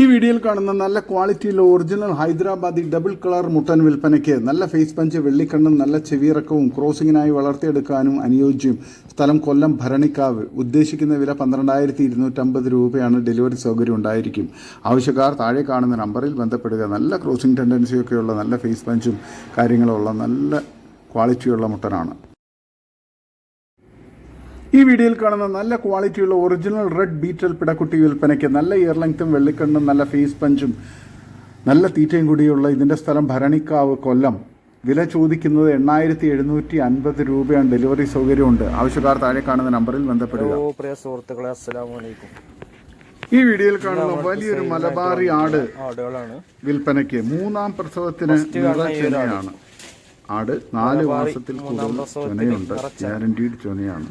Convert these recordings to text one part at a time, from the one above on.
ഈ വീഡിയോയിൽ കാണുന്ന നല്ല ക്വാളിറ്റിയിലുള്ള ഒറിജിനൽ ഹൈദരാബാദി ഡബിൾ കളർ മുട്ടൻ വിൽപ്പനയ്ക്ക് നല്ല ഫേസ് പഞ്ച് വെള്ളിക്കണ്ണും നല്ല ചെവിയിറക്കവും ക്രോസിങ്ങിനായി വളർത്തിയെടുക്കാനും അനുയോജ്യം. സ്ഥലം കൊല്ലം ഭരണിക്കാവ്. ഉദ്ദേശിക്കുന്ന വില പന്ത്രണ്ടായിരത്തി ഇരുന്നൂറ്റമ്പത് രൂപയാണ് ഡെലിവറി സൗകര്യം ഉണ്ടായിരിക്കും. ആവശ്യക്കാർ താഴെ കാണുന്ന നമ്പറിൽ ബന്ധപ്പെടുക. നല്ല ക്രോസിംഗ് ടെൻഡൻസിയൊക്കെയുള്ള നല്ല ഫേസ് പഞ്ചും കാര്യങ്ങളുള്ള നല്ല ക്വാളിറ്റിയുള്ള മുട്ടനാണ്. ഈ വീഡിയോയിൽ കാണുന്ന നല്ല ക്വാളിറ്റിയുള്ള ഒറിജിനൽ റെഡ് ബീറ്റൽ പിടക്കുട്ടി വിൽപ്പനയ്ക്ക് നല്ല ഇയർ ലെങ്ത്തും വെള്ളിക്കണ്ണും നല്ല ഫേസ് പഞ്ചും നല്ല തീറ്റയും കൂടിയുള്ള ഇതിന്റെ സ്ഥലം ഭരണിക്കാവ് കൊല്ലം. വില ചോദിക്കുന്നത് എണ്ണായിരത്തി എഴുന്നൂറ്റി അൻപത് രൂപയാണ്. ഡെലിവറി സൗകര്യമുണ്ട്. ആവശ്യക്കാർ താഴെ കാണുന്ന നമ്പറിൽ ബന്ധപ്പെടുക. പ്രിയ സുഹൃത്തുക്കളെ ഈ വീഡിയോയിൽ കാണുന്ന വലിയൊരു മലബാറി ആട് ആടുകളാണ്. വിൽപ്പനയ്ക്ക് മൂന്നാം പ്രസവത്തിന് ആട് നാല് മാസത്തിൽ കൂടുതൽ ചൊനയുണ്ട്. ഗ്യാരണ്ടീഡ് ചൊനയാണ്.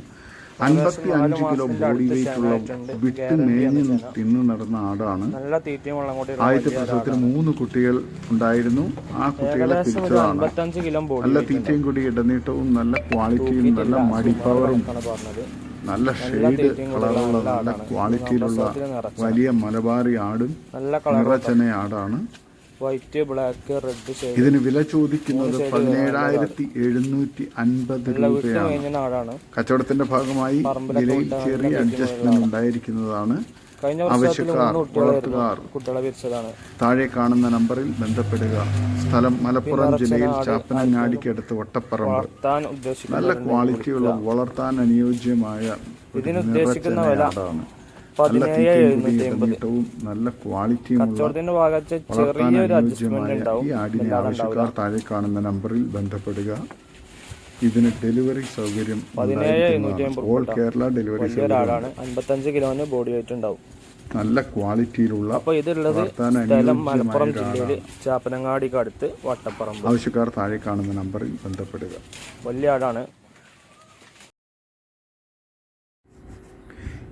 അൻപത്തി അഞ്ച് കിലോ ബോഡി വെയിറ്റ് ഉള്ള വിട്ട് മേഞ്ഞ് തിന്നു നടന്ന ആടാണ്. ആദ്യത്തെ പ്രസവത്തിൽ മൂന്ന് കുട്ടികൾ ഉണ്ടായിരുന്നു. ആ കുട്ടികളെ ബോഡി നല്ല തീറ്റയും കൂടി ഇടനീട്ടവും നല്ല ക്വാളിറ്റിയും നല്ല മടിപ്പവറും പവറും നല്ല ഷെയ്ഡ് കളറുള്ള നല്ല ക്വാളിറ്റിയിലുള്ള വലിയ മലബാറി ആടും നിറച്ചന ആടാണ്. വൈറ്റ് ബ്ലാക്ക് റെഡ് ഷെയ്ഡ് ഇതിന് വില ചോദിക്കുന്നത് പതിനേഴായിരത്തി എഴുന്നൂറ്റി അൻപത് രൂപയാണ്. കച്ചവടത്തിന്റെ ഭാഗമായി വിലയിൽ ചെറിയ അഡ്ജസ്റ്റ്മെന്റ് ഉണ്ടായിരിക്കുന്നതാണ് ആവശ്യക്കാർ വളർത്തുകാർ. താഴെ കാണുന്ന നമ്പറിൽ ബന്ധപ്പെടുക. സ്ഥലം മലപ്പുറം ജില്ലയിൽ ചാപ്പനങ്ങാടിക്കടുത്ത് വട്ടപ്പറമ്പ് നല്ല ക്വാളിറ്റിയുള്ള വളർത്താൻ അനുയോജ്യമായ ഇതിനുദ്ദേശിക്കുന്ന വില നിറച്ചെനയാടാണ്. നല്ല ഉണ്ടാവും ഈ ആടിനെ ആവശ്യക്കാർ താഴെ കാണുന്ന നമ്പറിൽ ബന്ധപ്പെടുക. ഇതിന് ഡെലിവറി സൗകര്യം ഓൾ കേരള ഡെലിവറി വലിയ ഒരാളാണ് അൻപത്തഞ്ച് കിലോന് ബോഡി വെയിറ്റ് ഉണ്ടാവും. നല്ല ക്വാളിറ്റിയിലുള്ള അപ്പൊ ഇതുള്ളത് സ്ഥലം മലപ്പുറം ജില്ലയിൽ ചാപ്പനങ്ങാടിക്ക് അടുത്ത് വട്ടപ്പറമ്പ്. ആവശ്യക്കാർ താഴെ കാണുന്ന നമ്പറിൽ ബന്ധപ്പെടുക. വലിയ ആടാണ്.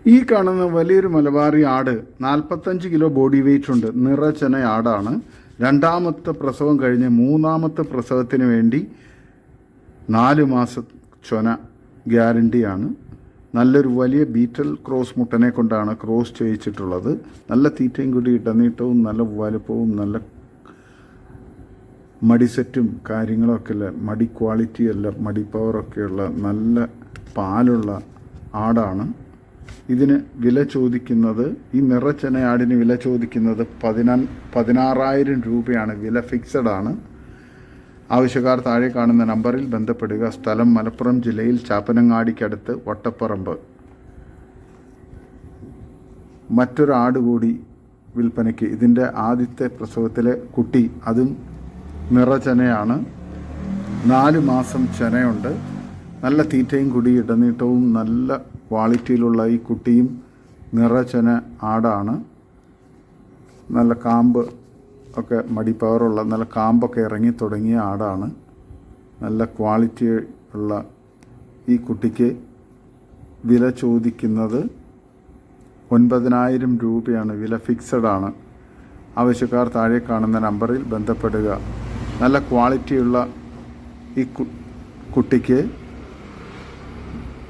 ഈ കാണുന്ന വലിയൊരു മലബാറി ആട് നാൽപ്പത്തഞ്ച് കിലോ ബോഡി വെയിറ്റ് ഉണ്ട്. നിറച്ചെന ആടാണ്. രണ്ടാമത്തെ പ്രസവം കഴിഞ്ഞ് മൂന്നാമത്തെ പ്രസവത്തിന് വേണ്ടി നാല് മാസ ചൊന ഗ്യാരണ്ടിയാണ്. നല്ലൊരു വലിയ ബീറ്റൽ ക്രോസ് മുട്ടനെ കൊണ്ടാണ് ക്രോസ് ചെയ്യിച്ചിട്ടുള്ളത്. നല്ല തീറ്റയും കൂടി ഇടനീട്ടവും നല്ല വലുപ്പവും നല്ല മടിസെറ്റും കാര്യങ്ങളൊക്കെ ഉള്ള മടി ക്വാളിറ്റി അല്ല മടി പവറൊക്കെയുള്ള നല്ല പാലുള്ള ആടാണ്. ഇതിന് വില ചോദിക്കുന്നത് ഈ നിറച്ചെന ആടിന് വില ചോദിക്കുന്നത് പതിനാ പതിനാറായിരം രൂപയാണ്. വില ഫിക്സഡ് ആണ്. ആവശ്യക്കാർ താഴെ കാണുന്ന നമ്പറിൽ ബന്ധപ്പെടുക. സ്ഥലം മലപ്പുറം ജില്ലയിൽ ചാപ്പനങ്ങാടിക്കടുത്ത് വട്ടപ്പറമ്പ്. മറ്റൊരാട് കൂടി വിൽപ്പനയ്ക്ക്. ഇതിന്റെ ആദ്യത്തെ പ്രസവത്തിലെ കുട്ടി അതും നിറചനയാണ് നാല് മാസം ചെനയുണ്ട്. നല്ല തീറ്റയും കുടി ഇടനീട്ടവും നല്ല ക്വാളിറ്റിയിലുള്ള ഈ കുട്ടിയും നിറച്ചന ആടാണ്. നല്ല കാമ്പ് ഒക്കെ മടി പവറുള്ള നല്ല കാമ്പൊക്കെ ഇറങ്ങി തുടങ്ങിയ ആടാണ്. നല്ല ക്വാളിറ്റി ഉള്ള ഈ കുട്ടിക്ക് വില ചോദിക്കുന്നത് ഒൻപതിനായിരം രൂപയാണ്. വില ഫിക്സഡ് ആണ്. ആവശ്യക്കാർ താഴെ കാണുന്ന നമ്പറിൽ ബന്ധപ്പെടുക. നല്ല ക്വാളിറ്റിയുള്ള ഈ കുട്ടിക്ക്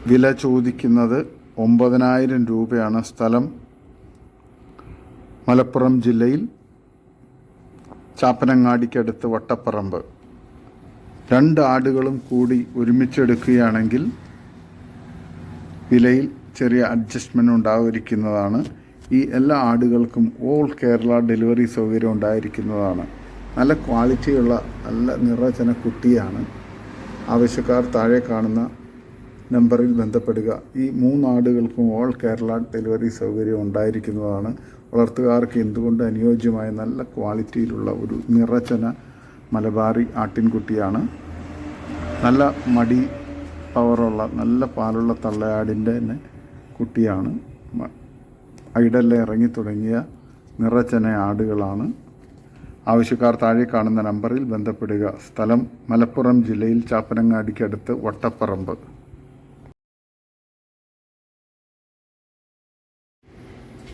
വില ചോദിക്കുന്നത് ഒമ്പതിനായിരം രൂപയാണ് സ്ഥലം മലപ്പുറം ജില്ലയിൽ ചാപ്പനങ്ങാടിക്കടുത്ത് വട്ടപ്പറമ്പ്. രണ്ട് ആടുകളും കൂടി ഒരുമിച്ചെടുക്കുകയാണെങ്കിൽ വിലയിൽ ചെറിയ അഡ്ജസ്റ്റ്മെന്റ് ഉണ്ടായിരിക്കുന്നതാണ്. ഈ എല്ലാ ആടുകൾക്കും ഓൾ കേരള ഡെലിവറി സൗകര്യം ഉണ്ടായിരിക്കുന്നതാണ്. നല്ല ക്വാളിറ്റിയുള്ള നല്ല നിറചന കുട്ടിയാണ്. ആവശ്യക്കാർ താഴെ കാണുന്ന നമ്പറിൽ ബന്ധപ്പെടുക. ഈ മൂന്നാടുകൾക്കും ഓൾ കേരള ഡെലിവറി സൗകര്യം ഉണ്ടായിരിക്കുന്നതാണ്. വളർത്തുകാർക്ക് എന്തുകൊണ്ട് അനുയോജ്യമായ നല്ല ക്വാളിറ്റിയിലുള്ള ഒരു നിറച്ചന മലബാറി ആട്ടിൻകുട്ടിയാണ്. നല്ല മടി പവറുള്ള നല്ല പാലുള്ള തള്ളയാടിന്റെ തന്നെ കുട്ടിയാണ്. ഐഡല്ല ഇറങ്ങി തുടങ്ങിയ നിറച്ചന ആടുകളാണ്. ആവശ്യക്കാർ താഴെ കാണുന്ന നമ്പറിൽ ബന്ധപ്പെടുക. സ്ഥലം മലപ്പുറം ജില്ലയിൽ ചാപ്പനങ്ങാടിക്കടുത്ത് വട്ടപ്പറമ്പ്.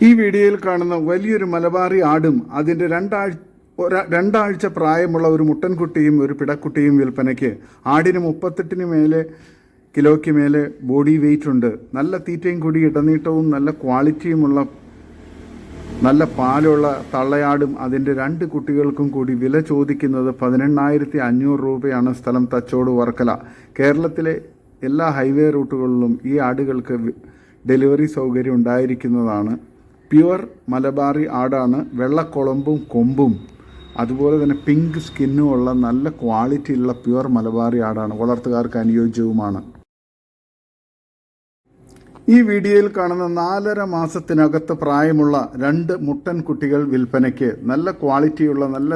ഈ വീഡിയോയിൽ കാണുന്ന വലിയൊരു മലബാറി ആടും അതിന്റെ രണ്ടാഴ്ച രണ്ടാഴ്ച പ്രായമുള്ള ഒരു മുട്ടൻകുട്ടിയും ഒരു പിടക്കുട്ടിയും വിൽപ്പനയ്ക്ക് ആടിന് മുപ്പത്തെട്ടിന് മേലെ കിലോയ്ക്ക് മേലെ ബോഡി വെയിറ്റ് ഉണ്ട്. നല്ല തീറ്റയും കൂടി ഇടനീട്ടവും നല്ല ക്വാളിറ്റിയുമുള്ള നല്ല പാലുള്ള തള്ളയാടും അതിന്റെ രണ്ട് കുട്ടികൾക്കും കൂടി വില ചോദിക്കുന്നത് പതിനെണ്ണായിരത്തി അഞ്ഞൂറ് രൂപയാണ് സ്ഥലം തച്ചോട് വർക്കല. കേരളത്തിലെ എല്ലാ ഹൈവേ റൂട്ടുകളിലും ഈ ആടുകൾക്ക് ഡെലിവറി സൗകര്യം ഉണ്ടായിരിക്കുന്നതാണ്. പ്യുവർ മലബാറി ആടാണ് വെള്ളക്കുളമ്പും കൊമ്പും. അതുപോലെ തന്നെ പിങ്ക് സ്കിന്നും ഉള്ള നല്ല ക്വാളിറ്റിയുള്ള പ്യുവർ മലബാറി ആടാണ്. വളർത്തുകാർക്ക് അനുയോജ്യവുമാണ്. ഈ വീഡിയോയിൽ കാണുന്ന നാലര മാസത്തിനകത്ത് പ്രായമുള്ള രണ്ട് മുട്ടൻ കുട്ടികൾ വിൽപ്പനയ്ക്ക് നല്ല ക്വാളിറ്റിയുള്ള നല്ല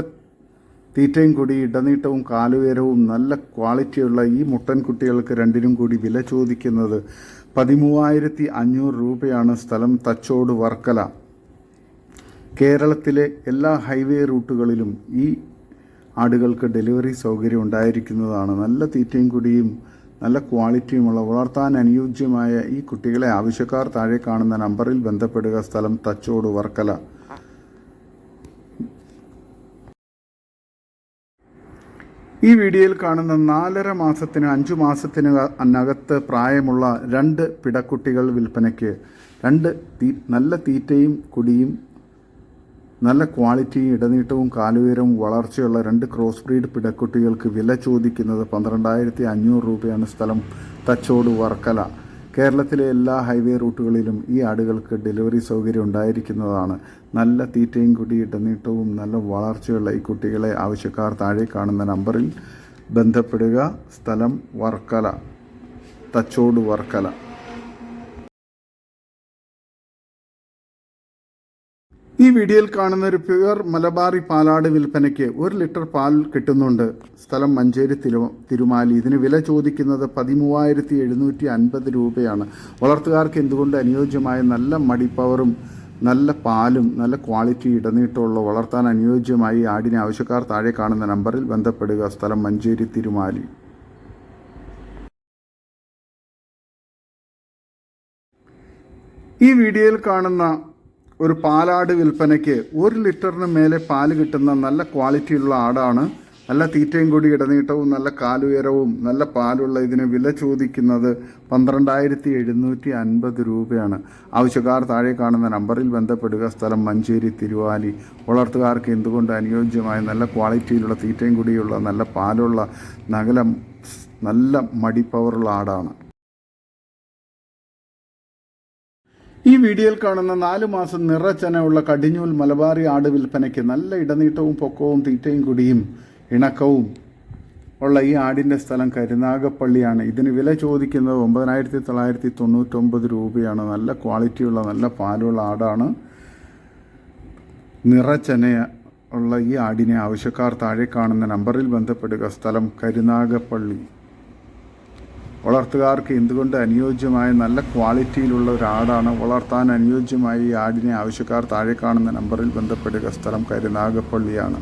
തീറ്റയും കൂടി ഇടനീട്ടവും കാലുയരവും നല്ല ക്വാളിറ്റിയുള്ള ഈ മുട്ടൻ കുട്ടികൾക്ക് രണ്ടിനും കൂടി വില ചോദിക്കുന്നത് പതിമൂവായിരത്തി അഞ്ഞൂറ് രൂപയാണ് സ്ഥലം തച്ചോട് വർക്കല. കേരളത്തിലെ എല്ലാ ഹൈവേ റൂട്ടുകളിലും ഈ ആടുകൾക്ക് ഡെലിവറി സൗകര്യം ഉണ്ടായിരിക്കുന്നതാണ്. നല്ല തീറ്റയും കുടിയും നല്ല ക്വാളിറ്റിയുമുള്ള വളർത്താൻ അനുയോജ്യമായ ഈ കുട്ടികളെ ആവശ്യക്കാർ താഴെ കാണുന്ന നമ്പറിൽ ബന്ധപ്പെടുക. സ്ഥലം തച്ചോട് വർക്കല. ഈ വീഡിയോയിൽ കാണുന്ന നാലര മാസത്തിന് അഞ്ചു മാസത്തിന് അനകത്ത് പ്രായമുള്ള രണ്ട് പിടക്കുട്ടികൾ വിൽപ്പനയ്ക്ക് രണ്ട് തീ നല്ല തീറ്റയും കുടിയും നല്ല ക്വാളിറ്റിയും ഇടനീട്ടവും കാലുയരവും വളർച്ചയുള്ള രണ്ട് ക്രോസ് ബ്രീഡ് പിടക്കുട്ടികൾക്ക് വില ചോദിക്കുന്നത് പന്ത്രണ്ടായിരത്തി അഞ്ഞൂറ് രൂപയാണ് സ്ഥലം തച്ചോട് വർക്കല. കേരളത്തിലെ എല്ലാ ഹൈവേ റൂട്ടുകളിലും ഈ ആടുകൾക്ക് ഡെലിവറി സൗകര്യം ഉണ്ടായിരിക്കുന്നതാണ്. നല്ല തീറ്റയും കൂടി ഇടനീട്ടവും നല്ല വളർച്ചയുള്ള ഈ കുട്ടികളെ ആവശ്യക്കാർ താഴെ കാണുന്ന നമ്പറിൽ ബന്ധപ്പെടുക. സ്ഥലം വർക്കല. തച്ചോട് വർക്കല. ഈ വീഡിയോയിൽ കാണുന്ന ഒരു പ്യുവർ മലബാറി പാലാട് വിൽപ്പനയ്ക്ക് ഒരു ലിറ്റർ പാൽ കിട്ടുന്നുണ്ട്. സ്ഥലം മഞ്ചേരി തിരു തിരുമാലി. ഇതിന് വില ചോദിക്കുന്നത് പതിമൂവായിരത്തി എഴുന്നൂറ്റി അൻപത് രൂപയാണ്. വളർത്തുകാർക്ക് എന്തുകൊണ്ട് അനുയോജ്യമായ നല്ല മടിപ്പവറും നല്ല പാലും നല്ല ക്വാളിറ്റി ഇടനീട്ടമുള്ള വളർത്താൻ അനുയോജ്യമായി ആടിനെ ആവശ്യക്കാർ താഴെ കാണുന്ന നമ്പറിൽ ബന്ധപ്പെടുക. സ്ഥലം മഞ്ചേരി തിരുമാലി. ഈ വീഡിയോയിൽ കാണുന്ന ഒരു പാലാട് വിൽപ്പനയ്ക്ക് ഒരു ലിറ്ററിന് മേലെ പാൽ കിട്ടുന്ന നല്ല ക്വാളിറ്റിയുള്ള ആടാണ്. നല്ല തീറ്റയും കൂടി ഇടനീട്ടവും നല്ല കാലുയരവും നല്ല പാലുള്ള ഇതിന് വില ചോദിക്കുന്നത് പന്ത്രണ്ടായിരത്തി എഴുന്നൂറ്റി അൻപത് രൂപയാണ്. ആവശ്യക്കാർ താഴെ കാണുന്ന നമ്പറിൽ ബന്ധപ്പെടുക. സ്ഥലം മഞ്ചേരി തിരുവാലി. വളർത്തുകാർക്ക് എന്തുകൊണ്ട് അനുയോജ്യമായ നല്ല ക്വാളിറ്റിയിലുള്ള തീറ്റയും കൂടിയുള്ള നല്ല പാലുള്ള നഗലം നല്ല മടിപ്പവറുള്ള ആടാണ്. ഈ വീഡിയോയിൽ കാണുന്ന നാലു മാസം നിറച്ചനയുള്ള കടിഞ്ഞൂൽ മലബാറി ആട് വിൽപ്പനയ്ക്ക് നല്ല ഇടനീട്ടവും പൊക്കവും തീറ്റയും കുടിയും ഇണക്കവും ഉള്ള ഈ ആടിന്റെ സ്ഥലം കരുനാഗപ്പള്ളിയാണ്. ഇതിന് വില ചോദിക്കുന്നത് ഒമ്പതിനായിരത്തി തൊള്ളായിരത്തി തൊണ്ണൂറ്റൊമ്പത് രൂപയാണ്. നല്ല ക്വാളിറ്റിയുള്ള നല്ല പാലുള്ള ആടാണ്. നിറച്ചന ഉള്ള ഈ ആടിനെ ആവശ്യക്കാർ താഴെ കാണുന്ന നമ്പറിൽ ബന്ധപ്പെടുക. സ്ഥലം കരുനാഗപ്പള്ളി. വളർത്തുകാർക്ക് എന്തുകൊണ്ട് അനുയോജ്യമായ നല്ല ക്വാളിറ്റിയിലുള്ള ഒരു ആടാണ് വളർത്താൻ അനുയോജ്യമായ ഈ ആടിനെ ആവശ്യക്കാർ താഴെ കാണുന്ന നമ്പറിൽ ബന്ധപ്പെടുക? സ്ഥലം കരുനാഗപ്പള്ളിയാണ്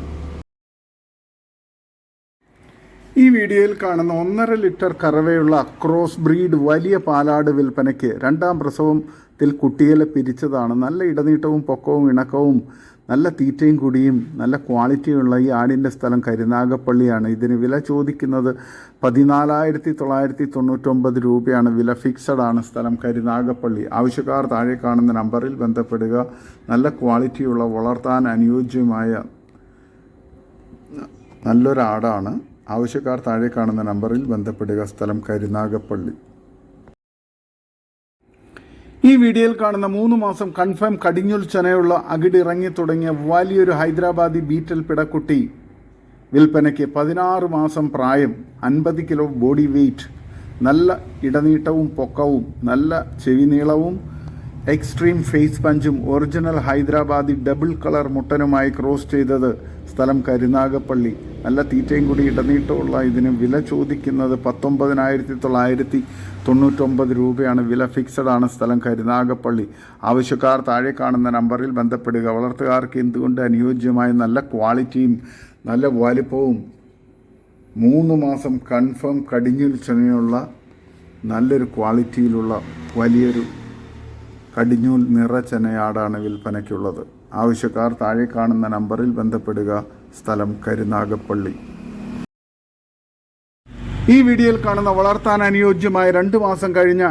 ഈ വീഡിയോയിൽ കാണുന്ന ഒന്നര ലിറ്റർ കറവയുള്ള അക്രോസ് ബ്രീഡ് വലിയ പാലാട് വിൽപ്പനയ്ക്ക് രണ്ടാം പ്രസവത്തിൽ കുട്ടികളെ പിരിച്ചതാണ്. നല്ല ഇടനീട്ടവും പൊക്കവും ഇണക്കവും നല്ല തീറ്റയും കുടിയും നല്ല ക്വാളിറ്റിയുള്ള ഈ ആടിന്റെ സ്ഥലം കരുനാഗപ്പള്ളിയാണ്. ഇതിന് വില ചോദിക്കുന്നത് പതിനാലായിരത്തി തൊള്ളായിരത്തി തൊണ്ണൂറ്റൊമ്പത് രൂപയാണ്. വില ഫിക്സഡ് ആണ് സ്ഥലം കരുനാഗപ്പള്ളി. ആവശ്യക്കാർ താഴെ കാണുന്ന നമ്പറിൽ ബന്ധപ്പെടുക. നല്ല ക്വാളിറ്റിയുള്ള വളർത്താൻ അനുയോജ്യമായ നല്ലൊരാടാണ്. ആവശ്യക്കാർ താഴെ കാണുന്ന നമ്പറിൽ ബന്ധപ്പെടുക. സ്ഥലം കരുനാഗപ്പള്ളി. ഈ വീഡിയോയിൽ കാണുന്ന മൂന്ന് മാസം കൺഫേം കടിഞ്ഞുൽ ചനയുള്ള അകിടിറങ്ങി തുടങ്ങിയ വലിയൊരു ഹൈദരാബാദി ബീറ്റൽ പിടക്കുട്ടി. വിൽപ്പനയ്ക്ക് പതിനാറ് മാസം പ്രായം അൻപത് കിലോ ബോഡി വെയ്റ്റ് നല്ല ഇടനീട്ടവും പൊക്കവും നല്ല ചെവി നീളവും എക്സ്ട്രീം ഫേസ് പഞ്ചും ഒറിജിനൽ ഹൈദരാബാദി ഡബിൾ കളർ മുട്ടനുമായി ക്രോസ് ചെയ്തത് സ്ഥലം കരുനാഗപ്പള്ളി. നല്ല തീറ്റയും കൂടി ഇടനീട്ടമുള്ള ഇതിന് വില ചോദിക്കുന്നത് പത്തൊമ്പതിനായിരത്തി തൊള്ളായിരത്തി തൊണ്ണൂറ്റൊമ്പത് രൂപയാണ്. വില ഫിക്സഡ് ആണ് സ്ഥലം കരുനാഗപ്പള്ളി. ആവശ്യക്കാർ താഴെ കാണുന്ന നമ്പറിൽ ബന്ധപ്പെടുക. വളർത്തുകാർക്ക് എന്തുകൊണ്ട് അനുയോജ്യമായ നല്ല ക്വാളിറ്റിയും നല്ല വലിപ്പവും മൂന്ന് മാസം കൺഫേം കടിഞ്ഞിൽ ചുനയുള്ള നല്ലൊരു ക്വാളിറ്റിയിലുള്ള വലിയൊരു കടിഞ്ഞൂൽ നിറ ചെനയാടാണ് വിൽപ്പനയ്ക്കുള്ളത്. ആവശ്യക്കാർ താഴെ കാണുന്ന നമ്പറിൽ ബന്ധപ്പെടുക. സ്ഥലം കരുനാഗപ്പള്ളി. ഈ വീഡിയോയിൽ കാണുന്ന വളർത്താൻ അനുയോജ്യമായ രണ്ട് മാസം കഴിഞ്ഞ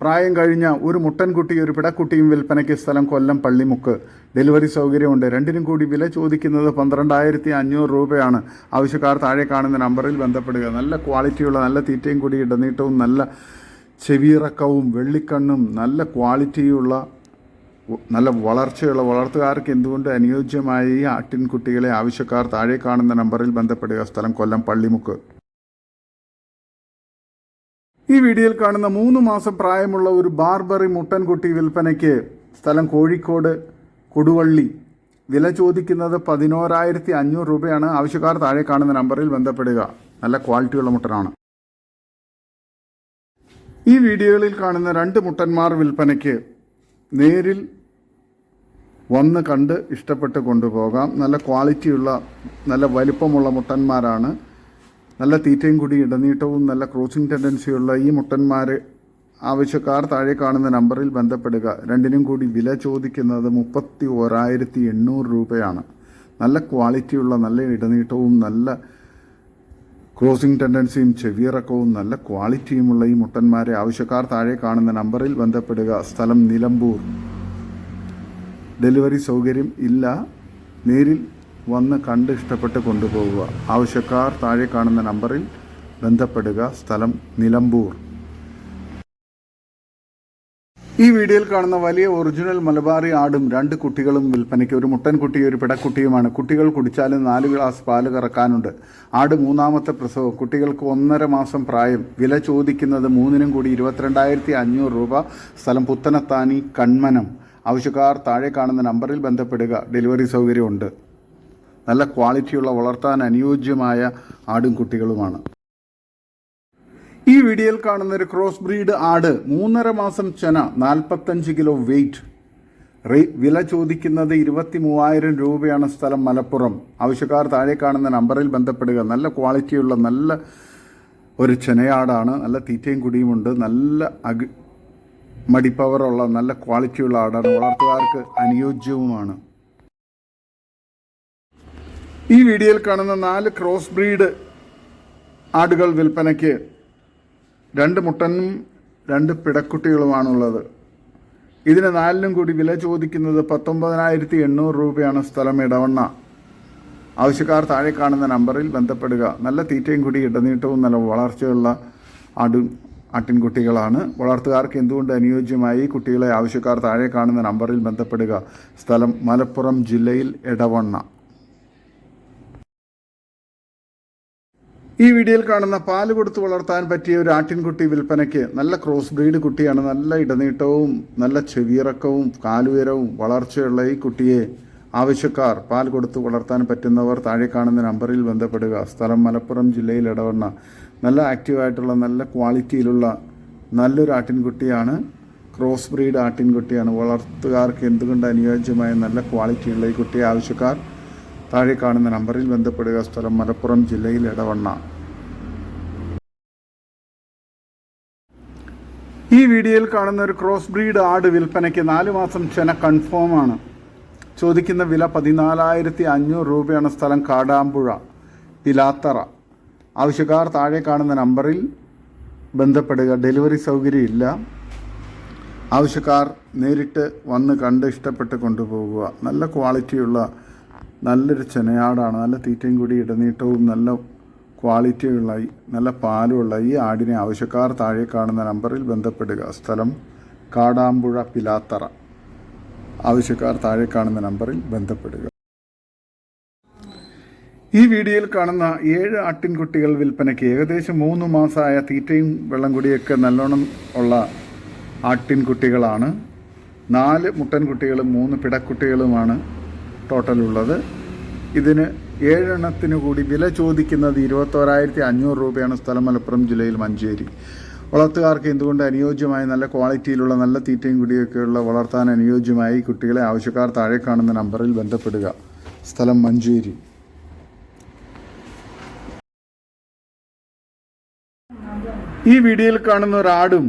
പ്രായം കഴിഞ്ഞ ഒരു മുട്ടൻകുട്ടി ഒരു പിടക്കുട്ടിയും വിൽപ്പനയ്ക്ക് സ്ഥലം കൊല്ലം പള്ളിമുക്ക്. ഡെലിവറി സൗകര്യമുണ്ട്. രണ്ടിനും കൂടി വില ചോദിക്കുന്നത് പന്ത്രണ്ടായിരത്തി അഞ്ഞൂറ് രൂപയാണ്. ആവശ്യക്കാർ താഴെ കാണുന്ന നമ്പറിൽ ബന്ധപ്പെടുക. നല്ല ക്വാളിറ്റിയുള്ള നല്ല തീറ്റയും കൂടി ഇടനീട്ടവും നല്ല ചെവിയിറക്കവും വെള്ളിക്കണ്ണും നല്ല ക്വാളിറ്റിയുള്ള നല്ല വളർച്ചയുള്ള വളർത്തുകാർക്ക് എന്തുകൊണ്ട് അനുയോജ്യമായ ഈ ആട്ടിൻകുട്ടികളെ ആവശ്യക്കാർ താഴെ കാണുന്ന നമ്പറിൽ ബന്ധപ്പെടുക? സ്ഥലം കൊല്ലം പള്ളിമുക്ക്. ഈ വീഡിയോയിൽ കാണുന്ന മൂന്ന് മാസം പ്രായമുള്ള ഒരു ബാർബറി മുട്ടൻകുട്ടി വിൽപ്പനയ്ക്ക് സ്ഥലം കോഴിക്കോട് കൊടുവള്ളി. വില ചോദിക്കുന്നത് പതിനോരായിരത്തി അഞ്ഞൂറ് രൂപയാണ്. ആവശ്യക്കാർ താഴെ കാണുന്ന നമ്പറിൽ ബന്ധപ്പെടുക. നല്ല ക്വാളിറ്റിയുള്ള മുട്ടനാണ്. ഈ വീഡിയോകളിൽ കാണുന്ന രണ്ട് മുട്ടന്മാർ വിൽപ്പനയ്ക്ക് നേരിൽ വന്ന് കണ്ട് ഇഷ്ടപ്പെട്ട് കൊണ്ടുപോകാം. നല്ല ക്വാളിറ്റിയുള്ള നല്ല വലിപ്പമുള്ള മുട്ടന്മാരാണ്. നല്ല തീറ്റയും കൂടി ഇടനീട്ടവും നല്ല ക്രോസിംഗ് ടെൻഡൻസിയുള്ള ഈ മുട്ടന്മാർ ആവശ്യക്കാർ താഴെ കാണുന്ന നമ്പറിൽ ബന്ധപ്പെടുക. രണ്ടിനും കൂടി വില ചോദിക്കുന്നത് മുപ്പത്തി ഓരായിരത്തി എണ്ണൂറ് രൂപയാണ്. നല്ല ക്വാളിറ്റിയുള്ള നല്ല ഇടനീട്ടവും നല്ല ക്രോസിംഗ് ടെൻഡൻസിയും ചെവിയിറക്കവും നല്ല ക്വാളിറ്റിയുമുള്ള ഈ മുട്ടന്മാരെ ആവശ്യക്കാർ താഴെ കാണുന്ന നമ്പറിൽ ബന്ധപ്പെടുക. സ്ഥലം നിലമ്പൂർ. ഡെലിവറി സൗകര്യം ഇല്ല. നേരിൽ വന്ന് കണ്ട് ഇഷ്ടപ്പെട്ട് കൊണ്ടുപോകുക ആവശ്യക്കാർ താഴെ കാണുന്ന നമ്പറിൽ ബന്ധപ്പെടുക. സ്ഥലം നിലമ്പൂർ. ഈ വീഡിയോയിൽ കാണുന്ന വലിയ ഒറിജിനൽ മലബാറി ആടും രണ്ട് കുട്ടികളും വിൽപ്പനയ്ക്ക് ഒരു മുട്ടൻ കുട്ടിയും ഒരു പിടക്കുട്ടിയുമാണ്. കുട്ടികൾ കുടിച്ചാലും നാല് ഗ്ലാസ് പാൽ കറക്കാനുണ്ട്. ആട് മൂന്നാമത്തെ പ്രസവം. കുട്ടികൾക്ക് ഒന്നര മാസം പ്രായം. വില ചോദിക്കുന്നത് മൂന്നിനും കൂടി ഇരുപത്തിരണ്ടായിരത്തി അഞ്ഞൂറ് രൂപ. സ്ഥലം പുത്തനത്താനി കൺമനം ആവശ്യക്കാർ താഴെ കാണുന്ന നമ്പറിൽ ബന്ധപ്പെടുക. ഡെലിവറി സൗകര്യമുണ്ട്. നല്ല ക്വാളിറ്റിയുള്ള വളർത്താൻ അനുയോജ്യമായ ആടും കുട്ടികളുമാണ്. ഈ വീഡിയോയിൽ കാണുന്ന ഒരു ക്രോസ് ബ്രീഡ് ആട് മൂന്നര മാസം ചെന നാൽപ്പത്തഞ്ച് കിലോ വെയിറ്റ് വില ചോദിക്കുന്നത് ഇരുപത്തി മൂവായിരം രൂപയാണ് സ്ഥലം മലപ്പുറം. ആവശ്യക്കാർ താഴെ കാണുന്ന നമ്പറിൽ ബന്ധപ്പെടുക. നല്ല ക്വാളിറ്റിയുള്ള നല്ല ഒരു ചെനയാടാണ്. നല്ല തീറ്റയും കുടിയുമുണ്ട്. നല്ല അഗ് മടിപ്പവറുള്ള നല്ല ക്വാളിറ്റിയുള്ള ആടാണ്. വളർത്തുകാർക്ക് അനുയോജ്യവുമാണ്. ഈ വീഡിയോയിൽ കാണുന്ന നാല് ക്രോസ് ബ്രീഡ് ആടുകൾ വിൽപ്പനയ്ക്ക് രണ്ട് മുട്ടനും രണ്ട് പിടക്കുട്ടികളുമാണുള്ളത്. ഇതിന് നാലിനും കൂടി വില ചോദിക്കുന്നത് പത്തൊമ്പതിനായിരത്തി എണ്ണൂറ് രൂപയാണ് സ്ഥലം ഇടവണ്ണ ആവശ്യക്കാർ താഴെ കാണുന്ന നമ്പറിൽ ബന്ധപ്പെടുക. നല്ല തീറ്റയും കൂടി ഇടനീട്ടവും നല്ല വളർച്ചയുള്ള ആടു ആട്ടിൻകുട്ടികളാണ്. വളർത്തുകാർക്ക് എന്തുകൊണ്ട് അനുയോജ്യമായി കുട്ടികളെ ആവശ്യക്കാർ താഴെ കാണുന്ന നമ്പറിൽ ബന്ധപ്പെടുക? സ്ഥലം മലപ്പുറം ജില്ലയിൽ ഇടവണ്ണ ഈ വീഡിയോയിൽ കാണുന്ന പാൽ കൊടുത്ത് വളർത്താൻ പറ്റിയ ഒരു ആട്ടിൻകുട്ടി വിൽപ്പനയ്ക്ക് നല്ല ക്രോസ് ബ്രീഡ് കുട്ടിയാണ്. നല്ല ഇടനീട്ടവും നല്ല ചെവിയിറക്കവും കാലുയരവും വളർച്ചയുള്ള ഈ കുട്ടിയെ ആവശ്യക്കാർ പാൽ കൊടുത്ത് വളർത്താൻ പറ്റുന്നവർ താഴെ കാണുന്ന നമ്പറിൽ ബന്ധപ്പെടുക. സ്ഥലം മലപ്പുറം ജില്ലയിൽ ഇടവണ്ണ. നല്ല ആക്റ്റീവായിട്ടുള്ള നല്ല ക്വാളിറ്റിയിലുള്ള നല്ലൊരു ആട്ടിൻകുട്ടിയാണ്. Cross breed ആട്ടിൻകുട്ടിയാണ്. വളർത്തുകാർക്ക് എന്തുകൊണ്ട് അനുയോജ്യമായ നല്ല ക്വാളിറ്റിയുള്ള ഈ കുട്ടിയെ ആവശ്യക്കാർ താഴെ കാണുന്ന നമ്പറിൽ ബന്ധപ്പെടുക. സ്ഥലം മലപ്പുറം ജില്ലയിൽ ഇടവണ്ണ ഈ വീഡിയോയിൽ കാണുന്ന ഒരു ക്രോസ് ബ്രീഡ് ആട് വിൽപ്പനയ്ക്ക് നാല് മാസം ചെന കൺഫേം ആണ്. ചോദിക്കുന്ന വില പതിനാലായിരത്തി അഞ്ഞൂറ് രൂപയാണ് സ്ഥലം കാടാമ്പുഴ പിലാത്തറ. ആവശ്യക്കാർ താഴെ കാണുന്ന നമ്പറിൽ ബന്ധപ്പെടുക. ഡെലിവറി സൗകര്യം ഇല്ല ആവശ്യക്കാർ നേരിട്ട് വന്ന് കണ്ട് ഇഷ്ടപ്പെട്ട് കൊണ്ടുപോകുക നല്ല ക്വാളിറ്റിയുള്ള നല്ലൊരു ചെനയാടാണ്. നല്ല തീറ്റയും കൂടി ഇടനീട്ടവും നല്ല ക്വാളിറ്റിയുള്ള നല്ല പാലുമുള്ള ഈ ആടിനെ ആവശ്യക്കാർ താഴെ കാണുന്ന നമ്പറിൽ ബന്ധപ്പെടുക. സ്ഥലം കാടാമ്പുഴ പിലാത്തറ. ആവശ്യക്കാർ താഴെ കാണുന്ന നമ്പറിൽ ബന്ധപ്പെടുക. ഈ വീഡിയോയിൽ കാണുന്ന ഏഴ് ആട്ടിൻകുട്ടികൾ വിൽപ്പനയ്ക്ക് ഏകദേശം മൂന്ന് മാസമായ തീറ്റയും വെള്ളം കുടിയൊക്കെ നല്ലോണം ഉള്ള ആട്ടിൻകുട്ടികളാണ്. നാല് മുട്ടൻകുട്ടികളും മൂന്ന് പിടക്കുട്ടികളുമാണ്. ടോട്ടലുള്ളത് ഇതിന് ഏഴെണ്ണത്തിന് കൂടി വില ചോദിക്കുന്നത് ഇരുപത്തോരായിരത്തി അഞ്ഞൂറ് രൂപയാണ്. സ്ഥലം മലപ്പുറം ജില്ലയിൽ മഞ്ചേരി. വളർത്തുകാർക്ക് എന്തുകൊണ്ട് അനുയോജ്യമായ നല്ല ക്വാളിറ്റിയിലുള്ള നല്ല തീറ്റയും കുടിയൊക്കെയുള്ള വളർത്താൻ അനുയോജ്യമായി കുട്ടികളെ ആവശ്യക്കാർ താഴെ കാണുന്ന നമ്പറിൽ ബന്ധപ്പെടുക. സ്ഥലം മഞ്ചേരി. ഈ വീഡിയോയിൽ കാണുന്ന ഒരാടും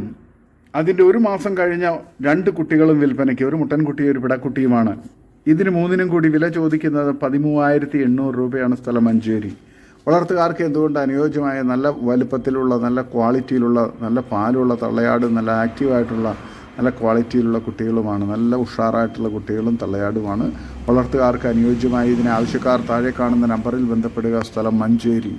അതിന്റെ ഒരു മാസം കഴിഞ്ഞ രണ്ട് കുട്ടികളും വിൽപ്പനയ്ക്ക് ഒരു മുട്ടൻകുട്ടിയും ഒരു പിടക്കുട്ടിയുമാണ്. ഇതിന് മൂന്നിനും കൂടി വില ചോദിക്കുന്നത് പതിമൂവായിരത്തി എണ്ണൂറ് രൂപയാണ് സ്ഥലം മഞ്ചേരി. വളർത്തുകാർക്ക് എന്തുകൊണ്ട് അനുയോജ്യമായ നല്ല വലുപ്പത്തിലുള്ള നല്ല ക്വാളിറ്റിയിലുള്ള നല്ല പാലുള്ള തള്ളയാട് നല്ല ആക്റ്റീവായിട്ടുള്ള നല്ല ക്വാളിറ്റിയിലുള്ള കുട്ടികളുമാണ് നല്ല ഉഷാറായിട്ടുള്ള കുട്ടികളും തള്ളയാടുമാണ്. വളർത്തുകാർക്ക് അനുയോജ്യമായ ഇതിന് ആവശ്യക്കാർ താഴെ കാണുന്ന നമ്പറിൽ ബന്ധപ്പെടുക സ്ഥലം മഞ്ചേരി.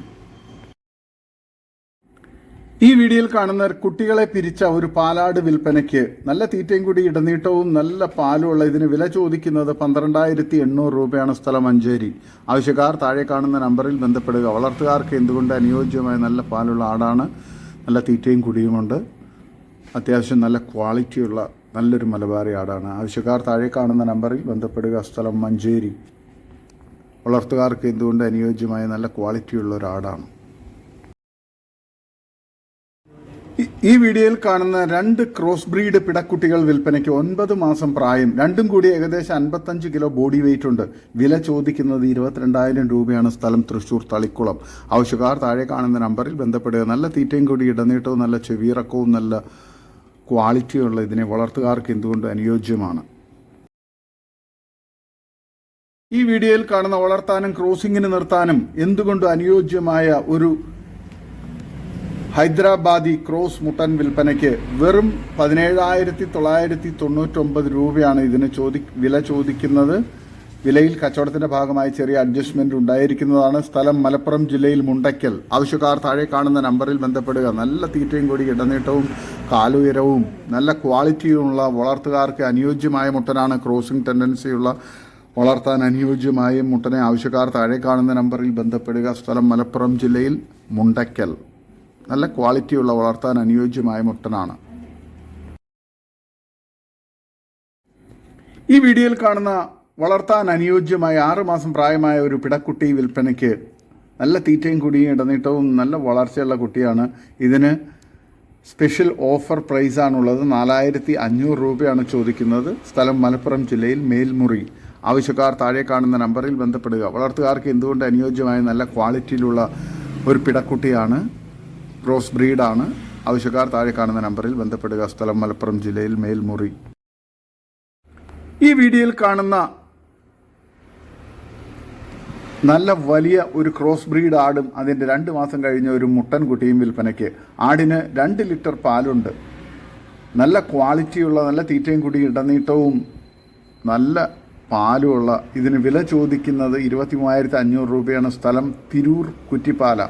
ഈ വീഡിയോയിൽ കാണുന്ന കുട്ടികളെ പിരിച്ച ഒരു പാലാട് വിൽപ്പനയ്ക്ക് നല്ല തീറ്റയും കൂടി ഇടനീട്ടവും നല്ല പാലും ഉള്ള ഇതിന് വില ചോദിക്കുന്നത് പന്ത്രണ്ടായിരത്തി എണ്ണൂറ് രൂപയാണ് സ്ഥലം മഞ്ചേരി. ആവശ്യക്കാർ താഴെ കാണുന്ന നമ്പറിൽ ബന്ധപ്പെടുക. വളർത്തുകാർക്ക് എന്തുകൊണ്ട് അനുയോജ്യമായ നല്ല പാലുള്ള ആടാണ്? നല്ല തീറ്റയും കുടിയുമുണ്ട്. അത്യാവശ്യം നല്ല ക്വാളിറ്റിയുള്ള നല്ലൊരു മലബാറി ആടാണ്. ആവശ്യക്കാർ താഴെ കാണുന്ന നമ്പറിൽ ബന്ധപ്പെടുക. സ്ഥലം മഞ്ചേരി. വളർത്തുകാർക്ക് എന്തുകൊണ്ട് അനുയോജ്യമായ നല്ല ക്വാളിറ്റിയുള്ള ഒരു ആടാണ്? ഈ- വീഡിയോയിൽ കാണുന്ന രണ്ട് ക്രോസ് ബ്രീഡ് പിടക്കുട്ടികൾ വിൽപ്പനയ്ക്ക് ഒൻപത് മാസം പ്രായം. രണ്ടും കൂടി ഏകദേശം അൻപത്തഞ്ച് കിലോ ബോഡി വെയിറ്റ് ഉണ്ട്. വില ചോദിക്കുന്നത് ഇരുപത്തിരണ്ടായിരം രൂപയാണ് സ്ഥലം തൃശൂർ തളിക്കുളം. ആവശ്യക്കാർ താഴെ കാണുന്ന നമ്പറിൽ ബന്ധപ്പെടുക. നല്ല തീറ്റയും കൂടി ഇടനീട്ടവും നല്ല ചെവിയിറക്കവും നല്ല ക്വാളിറ്റിയുള്ള ഇതിനെ വളർത്തുകാർക്ക് എന്തുകൊണ്ട് അനുയോജ്യമാണ്? ഈ വീഡിയോയിൽ കാണുന്ന വളർത്താനും ക്രോസിങ്ങിന് നിർത്താനും എന്തുകൊണ്ട് അനുയോജ്യമായ ഒരു ഹൈദരാബാദി ക്രോസ് മുട്ടൻ വിൽപ്പനയ്ക്ക് വെറും പതിനേഴായിരത്തി തൊള്ളായിരത്തി തൊണ്ണൂറ്റൊമ്പത് രൂപയാണ് ഇതിന് ചോദി വില ചോദിക്കുന്നത്. വിലയിൽ കച്ചവടത്തിന്റെ ഭാഗമായി ചെറിയ അഡ്ജസ്റ്റ്മെന്റ് ഉണ്ടായിരിക്കുന്നതാണ്. സ്ഥലം മലപ്പുറം ജില്ലയിൽ മുണ്ടയ്ക്കൽ. ആവശ്യക്കാർ താഴെ കാണുന്ന നമ്പറിൽ ബന്ധപ്പെടുക. നല്ല തീറ്റയും കൂടി ഇടനീട്ടവും കാലുയരവും നല്ല ക്വാളിറ്റിയുമുള്ള വളർത്തുകാർക്ക് അനുയോജ്യമായ മുട്ടനാണ് ക്രോസിംഗ് ടെൻഡൻസിയുള്ള വളർത്താൻ അനുയോജ്യമായ മുട്ടനെ ആവശ്യക്കാർ താഴെ കാണുന്ന നമ്പറിൽ ബന്ധപ്പെടുക. സ്ഥലം മലപ്പുറം ജില്ലയിൽ മുണ്ടയ്ക്കൽ. നല്ല ക്വാളിറ്റിയുള്ള വളർത്താൻ അനുയോജ്യമായ മുട്ടനാണ്. ഈ വീഡിയോയിൽ കാണുന്ന വളർത്താൻ അനുയോജ്യമായ ആറുമാസം പ്രായമായ ഒരു പിടക്കുട്ടി വിൽപ്പനയ്ക്ക് നല്ല തീറ്റയും കുടിയും ഇടനീട്ടവും നല്ല വളർച്ചയുള്ള കുട്ടിയാണ്. ഇതിന് സ്പെഷ്യൽ ഓഫർ പ്രൈസാണുള്ളത് നാലായിരത്തി അഞ്ഞൂറ് രൂപയാണ് ചോദിക്കുന്നത്. സ്ഥലം മലപ്പുറം ജില്ലയിൽ മേൽമുറി. ആവശ്യക്കാർ താഴെ കാണുന്ന നമ്പറിൽ ബന്ധപ്പെടുക. വളർത്തുകാർക്ക് എന്തുകൊണ്ട് അനുയോജ്യമായ നല്ല ക്വാളിറ്റിയിലുള്ള ഒരു പിടക്കുട്ടിയാണ്? ക്രോസ് ബ്രീഡാണ്. ആവശ്യക്കാർ താഴെ കാണുന്ന നമ്പറിൽ ബന്ധപ്പെടുക. സ്ഥലം മലപ്പുറം ജില്ലയിൽ മേൽമുറി. ഈ വീഡിയോയിൽ കാണുന്ന നല്ല വലിയ ഒരു ക്രോസ് ബ്രീഡ് ആടും അതിന്റെ രണ്ട് മാസം കഴിഞ്ഞ ഒരു മുട്ടൻ കുട്ടിയും വിൽപ്പനയ്ക്ക്. ആടിന് രണ്ട് ലിറ്റർ പാലുണ്ട്. നല്ല ക്വാളിറ്റിയുള്ള നല്ല തീറ്റയും കൂടി ഇടനീട്ടവും നല്ല പാലുമുള്ള ഇതിന് വില ചോദിക്കുന്നത് ഇരുപത്തി മൂവായിരത്തി അഞ്ഞൂറ് രൂപയാണ്. സ്ഥലം തിരൂർ കുറ്റിപ്പാല.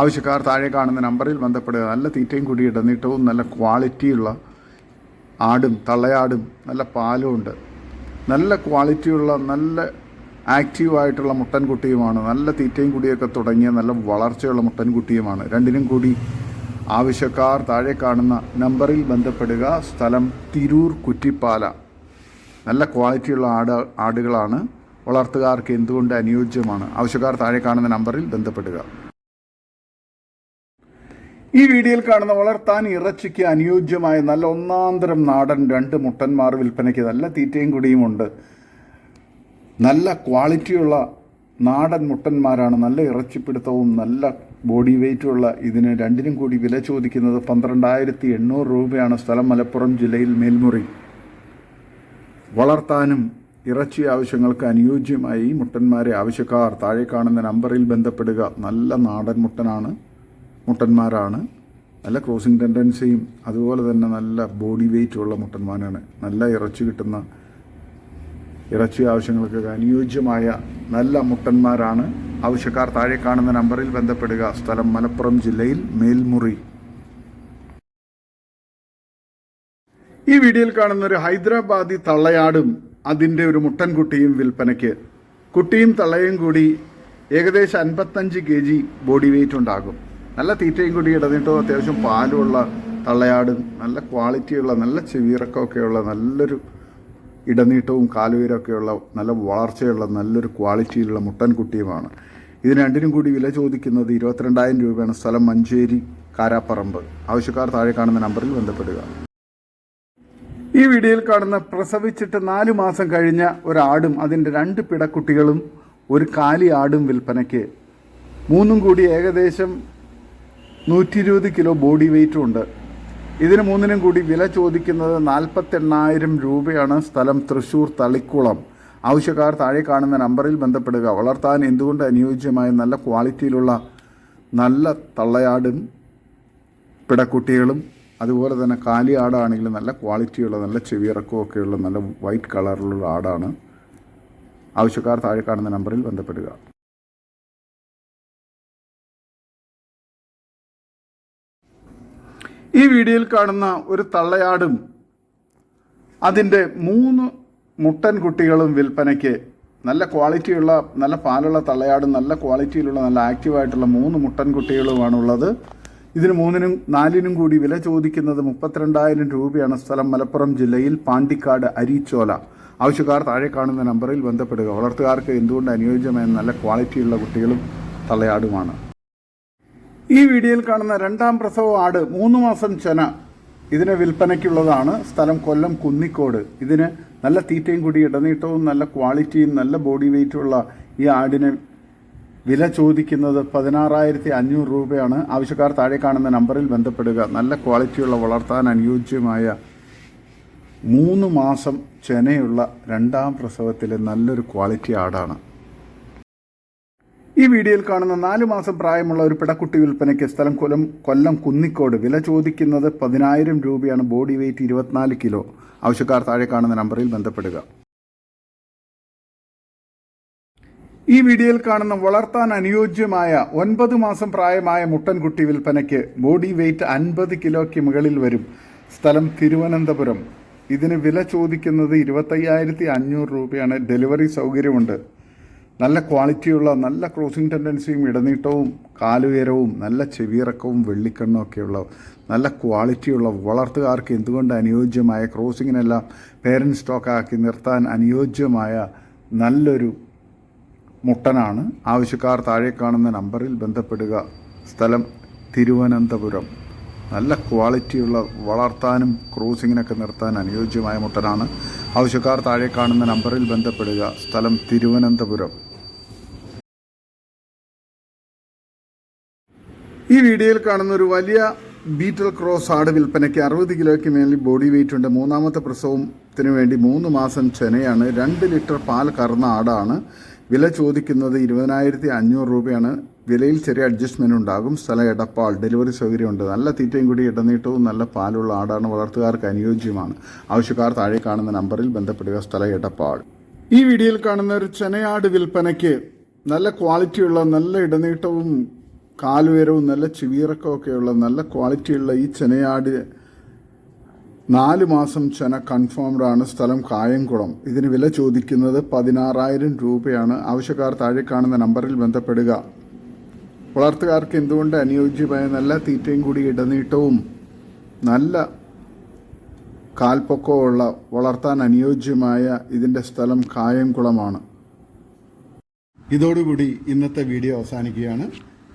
ആവശ്യക്കാർ താഴെ കാണുന്ന നമ്പറിൽ ബന്ധപ്പെടുക. നല്ല തീറ്റയും കൂടി ഇടനീട്ടവും നല്ല ക്വാളിറ്റിയുള്ള ആടും തള്ളയാടും നല്ല പാലും ഉണ്ട്. നല്ല ക്വാളിറ്റിയുള്ള നല്ല ആക്റ്റീവായിട്ടുള്ള മുട്ടൻകുട്ടിയുമാണ്. നല്ല തീറ്റയും കൂടിയൊക്കെ തുടങ്ങിയ നല്ല വളർച്ചയുള്ള മുട്ടൻകുട്ടിയുമാണ്. രണ്ടിനും കൂടി ആവശ്യക്കാർ താഴെ കാണുന്ന നമ്പറിൽ ബന്ധപ്പെടുക. സ്ഥലം തിരൂർ കുറ്റിപ്പാല. നല്ല ക്വാളിറ്റിയുള്ള ആട് ആടുകളാണ്. വളർത്തുകാർക്ക് എന്തുകൊണ്ട് അനുയോജ്യമാണ്? ആവശ്യക്കാർ താഴെ കാണുന്ന നമ്പറിൽ ബന്ധപ്പെടുക. ഈ വീഡിയോയിൽ കാണുന്ന വളർത്താൻ ഇറച്ചിക്ക് അനുയോജ്യമായ നല്ല ഒന്നാന്തരം നാടൻ രണ്ട് മുട്ടന്മാർ വിൽപ്പനയ്ക്ക് നല്ല തീറ്റയും കുടിയും ഉണ്ട്. നല്ല ക്വാളിറ്റിയുള്ള നാടൻ മുട്ടന്മാരാണ് നല്ല ഇറച്ചിപ്പിടുത്തവും നല്ല ബോഡി വെയിറ്റുള്ള ഇതിന് രണ്ടിനും കൂടി വില ചോദിക്കുന്നത് പന്ത്രണ്ടായിരത്തി എണ്ണൂറ് രൂപയാണ് സ്ഥലം മലപ്പുറം ജില്ലയിൽ മേൽമുറി. വളർത്താനും ഇറച്ചി ആവശ്യങ്ങൾക്ക് അനുയോജ്യമായി മുട്ടന്മാരെ ആവശ്യക്കാർ താഴെ കാണുന്ന നമ്പറിൽ ബന്ധപ്പെടുക. നല്ല നാടൻ മുട്ടനാണ്. മുട്ടന്മാരാണ്. നല്ല ക്രോസിംഗ് ടെൻഡൻസിയും അതുപോലെ തന്നെ നല്ല ബോഡി വെയിറ്റ് ഉള്ള മുട്ടന്മാരാണ്. നല്ല ഇറച്ചി കിട്ടുന്ന ഇറച്ചി ആവശ്യങ്ങൾക്ക് അനുയോജ്യമായ നല്ല മുട്ടന്മാരാണ്. ആവശ്യക്കാർ താഴെ കാണുന്ന നമ്പറിൽ ബന്ധപ്പെടുക. സ്ഥലം മലപ്പുറം ജില്ലയിൽ മേൽമുറി. ഈ വീഡിയോയിൽ കാണുന്ന ഒരു ഹൈദരാബാദി തള്ളയാടും അതിന്റെ ഒരു മുട്ടൻകുട്ടിയും വിൽപ്പനയ്ക്ക്. കുട്ടിയും തള്ളയും കൂടി ഏകദേശം അൻപത്തഞ്ച് കെ ജി ബോഡി വെയിറ്റ് ഉണ്ടാകും. നല്ല തീറ്റയും കൂടി ഇടന്നിട്ടോ അത്യാവശ്യം പാലുമുള്ള തള്ളയാടും നല്ല ക്വാളിറ്റിയുള്ള നല്ല ചെവിയിറക്കമൊക്കെയുള്ള നല്ലൊരു ഇടനീട്ടവും കാലുയരമൊക്കെയുള്ള നല്ല വളർച്ചയുള്ള നല്ലൊരു ക്വാളിറ്റിയിലുള്ള മുട്ടൻകുട്ടിയുമാണ് ഇതിന് രണ്ടിനും കൂടി വില ചോദിക്കുന്നത് ഇരുപത്തിരണ്ടായിരം രൂപയാണ്. സ്ഥലം മഞ്ചേരി കാരാപ്പറമ്പ്. ആവശ്യക്കാർ താഴെ കാണുന്ന നമ്പറിൽ ബന്ധപ്പെടുക. ഈ വീഡിയോയിൽ കാണുന്ന പ്രസവിച്ചിട്ട് നാലു മാസം കഴിഞ്ഞ ഒരാടും അതിന്റെ രണ്ട് പിടക്കുട്ടികളും ഒരു കാലി ആടും വിൽപ്പനയ്ക്ക്. മൂന്നും കൂടി ഏകദേശം നൂറ്റി ഇരുപത് കിലോ ബോഡി വെയ്റ്റും ഉണ്ട്. ഇതിന് മൂന്നിനും കൂടി വില ചോദിക്കുന്നത് നാൽപ്പത്തെണ്ണായിരം രൂപയാണ്. സ്ഥലം തൃശൂർ തളിക്കുളം. ആവശ്യക്കാർ താഴെ കാണുന്ന നമ്പറിൽ ബന്ധപ്പെടുക. വളർത്താൻ എന്തുകൊണ്ട് അനുയോജ്യമായ നല്ല ക്വാളിറ്റിയിലുള്ള നല്ല തള്ളയാടും പിടക്കുട്ടികളും അതുപോലെ തന്നെ കാലി ആടാണെങ്കിലും നല്ല ക്വാളിറ്റിയുള്ള നല്ല ചെവിയിറക്കമൊക്കെയുള്ള നല്ല വൈറ്റ് കളറിലുള്ള ആടാണ്. ആവശ്യക്കാർ താഴെ കാണുന്ന നമ്പറിൽ ബന്ധപ്പെടുക. ഈ വീഡിയോയിൽ കാണുന്ന ഒരു തള്ളയാടും അതിന്റെ മൂന്ന് മുട്ടൻ കുട്ടികളും വിൽപ്പനയ്ക്ക് നല്ല ക്വാളിറ്റിയുള്ള നല്ല പാലുള്ള തള്ളയാടും നല്ല ക്വാളിറ്റിയിലുള്ള നല്ല ആക്റ്റീവായിട്ടുള്ള മൂന്ന് മുട്ടൻ കുട്ടികളുമാണുള്ളത് ഇതിന് മൂന്നിനും നാലിനും കൂടി വില ചോദിക്കുന്നത് മുപ്പത്തിരണ്ടായിരം രൂപയാണ്. സ്ഥലം മലപ്പുറം ജില്ലയിൽ പാണ്ടിക്കാട് അരീച്ചോല. ആവശ്യക്കാർ താഴെ കാണുന്ന നമ്പറിൽ ബന്ധപ്പെടുക. വളർത്തുകാർക്ക് എന്തുകൊണ്ട് അനുയോജ്യമായ നല്ല ക്വാളിറ്റിയുള്ള കുട്ടികളും തള്ളയാടുമാണ്? ഈ വീഡിയോയിൽ കാണുന്ന രണ്ടാം പ്രസവ ആട് മൂന്ന് മാസം ചെന. ഇതിന് വിൽപ്പനയ്ക്കുള്ളതാണ്. സ്ഥലം കൊല്ലം കുന്നിക്കോട്. ഇതിന് നല്ല തീറ്റയും കൂടി ഇടനീട്ടവും നല്ല ക്വാളിറ്റിയും നല്ല ബോഡി വെയിറ്റുള്ള ഈ ആടിന് വില ചോദിക്കുന്നത് പതിനാറായിരത്തി അഞ്ഞൂറ് രൂപയാണ്. ആവശ്യക്കാർ താഴെ കാണുന്ന നമ്പറിൽ ബന്ധപ്പെടുക. നല്ല ക്വാളിറ്റിയുള്ള വളർത്താൻ അനുയോജ്യമായ മൂന്ന് മാസം ചെനയുള്ള രണ്ടാം പ്രസവത്തിലെ നല്ലൊരു ക്വാളിറ്റി ആടാണ്. ഈ വീഡിയോയിൽ കാണുന്ന നാല് മാസം പ്രായമുള്ള ഒരു പിടക്കുട്ടി വിൽപ്പനയ്ക്ക് സ്ഥലം കൊല്ലം കൊല്ലം കുന്നിക്കോട് വില ചോദിക്കുന്നത് പതിനായിരം രൂപയാണ്. ബോഡി വെയിറ്റ് ഇരുപത്തിനാല് കിലോ. ആവശ്യക്കാർ താഴെ കാണുന്ന നമ്പറിൽ ബന്ധപ്പെടുക. ഈ വീഡിയോയിൽ കാണുന്ന വളർത്താൻ അനുയോജ്യമായ ഒൻപത് മാസം പ്രായമായ മുട്ടൻകുട്ടി വിൽപ്പനയ്ക്ക് ബോഡി വെയിറ്റ് അൻപത് കിലോയ്ക്ക് മുകളിൽ വരും. സ്ഥലം തിരുവനന്തപുരം. ഇതിന് വില ചോദിക്കുന്നത് ഇരുപത്തയ്യായിരത്തി അഞ്ഞൂറ് രൂപയാണ്. ഡെലിവറി സൗകര്യമുണ്ട്. നല്ല ക്വാളിറ്റിയുള്ള നല്ല ക്രോസിംഗ് ടെൻഡൻസിയും ഇടനീട്ടവും കാലുയരവും നല്ല ചെവിയിറക്കവും വെള്ളിക്കണ്ണും ഒക്കെയുള്ള നല്ല ക്വാളിറ്റിയുള്ള വളർത്തുകാർക്ക് എന്തുകൊണ്ട് അനുയോജ്യമായ ക്രോസിങ്ങിനെല്ലാം പേരൻസ് സ്റ്റോക്കാക്കി നിർത്താൻ അനുയോജ്യമായ നല്ലൊരു മുട്ടനാണ്? ആവശ്യക്കാർ താഴെ കാണുന്ന നമ്പറിൽ ബന്ധപ്പെടുക. സ്ഥലം തിരുവനന്തപുരം. നല്ല ക്വാളിറ്റിയുള്ള വളർത്താനും ക്രോസിങ്ങിനൊക്കെ നിർത്താൻ അനുയോജ്യമായ മുട്ടനാണ്. ആവശ്യക്കാർ താഴെ കാണുന്ന നമ്പറിൽ ബന്ധപ്പെടുക. സ്ഥലം തിരുവനന്തപുരം. ഈ വീഡിയോയിൽ കാണുന്ന ഒരു വലിയ ബീറ്റൽ ക്രോസ് ആട് വിൽപ്പനയ്ക്ക് അറുപത് കിലോയ്ക്ക് മേലിൽ ബോഡി വെയിറ്റ് ഉണ്ട്. മൂന്നാമത്തെ പ്രസവത്തിന് വേണ്ടി മൂന്ന് മാസം ചെനയാണ് രണ്ട് ലിറ്റർ പാൽ കറന്ന ആടാണ്. വില ചോദിക്കുന്നത് ഇരുപതിനായിരത്തി അഞ്ഞൂറ് രൂപയാണ്. വിലയിൽ ചെറിയ അഡ്ജസ്റ്റ്മെന്റ് ഉണ്ടാകും. സ്ഥലം എടപ്പാൾ ഡെലിവറി സൗകര്യമുണ്ട്. നല്ല തീറ്റയും കൂടി ഇടനീട്ടവും നല്ല പാലുള്ള ആടാണ് വളർത്തുകാർക്ക് അനുയോജ്യമാണ്. ആവശ്യക്കാർ താഴെ കാണുന്ന നമ്പറിൽ ബന്ധപ്പെടുക. സ്ഥലം എടപ്പാൾ. ഈ വീഡിയോയിൽ കാണുന്ന ഒരു ചെനയാട് വിൽപ്പനയ്ക്ക് നല്ല ക്വാളിറ്റിയുള്ള നല്ല ഇടനീട്ടവും കാലുയരവും നല്ല ചിവീറക്കമൊക്കെയുള്ള നല്ല ക്വാളിറ്റിയുള്ള ഈ ചെനയാട് നാല് മാസം ചെന കൺഫേംഡാണ് സ്ഥലം കായംകുളം. ഇതിന് വില ചോദിക്കുന്നത് പതിനാറായിരം രൂപയാണ്. ആവശ്യക്കാർ താഴെ കാണുന്ന നമ്പറിൽ ബന്ധപ്പെടുക. വളർത്തുകാർക്ക് എന്തുകൊണ്ട് അനുയോജ്യമായ നല്ല തീറ്റയും കൂടി ഇടനീട്ടവും നല്ല കാൽപ്പൊക്കമുള്ള വളർത്താൻ അനുയോജ്യമായ ഇതിന്റെ സ്ഥലം കായംകുളമാണ്. ഇതോടുകൂടി ഇന്നത്തെ വീഡിയോ അവസാനിക്കുകയാണ്.